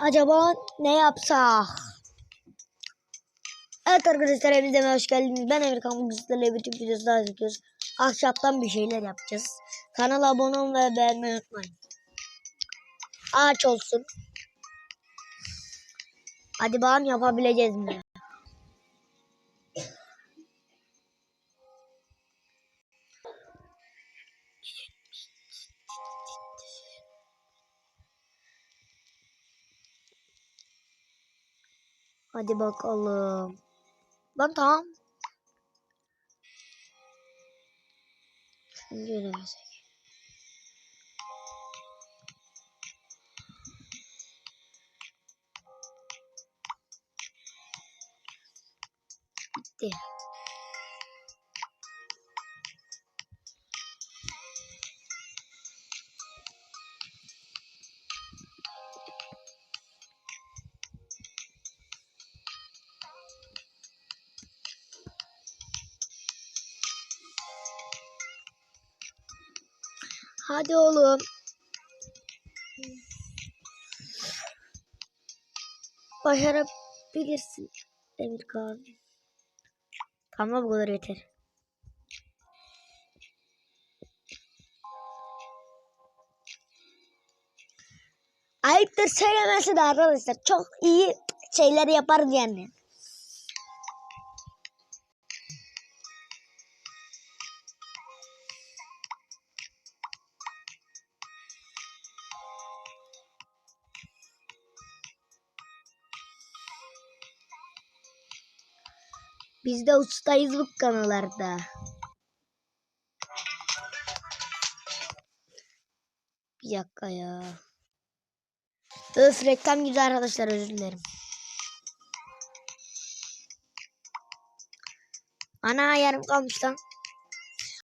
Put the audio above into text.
Acaba ne yapsak? Evet arkadaşlar hepinize hoş geldiniz. Ben Emir Kamil Güçler'le bütün videosu çekiyoruz. Ahşaptan bir şeyler yapacağız. Kanala abone olun ve beğenmeyi unutmayın. Ağaç olsun. Hadi bakalım yapabileceğiz mi? Hadi bakalım. Lan tamam. Şunu göremezsek. Bitti. Hadi oğlum. Başarabilirsin Emir Kaan. Tamam bu kadar yeter. Ayıptır söylemesi de arkadaşlar. Çok iyi şeyler yaparız yani. Biz de ustayız bu konularda. Bir dakika ya. Öf reklam güzel arkadaşlar özür dilerim. Ana yarım kalmış lan.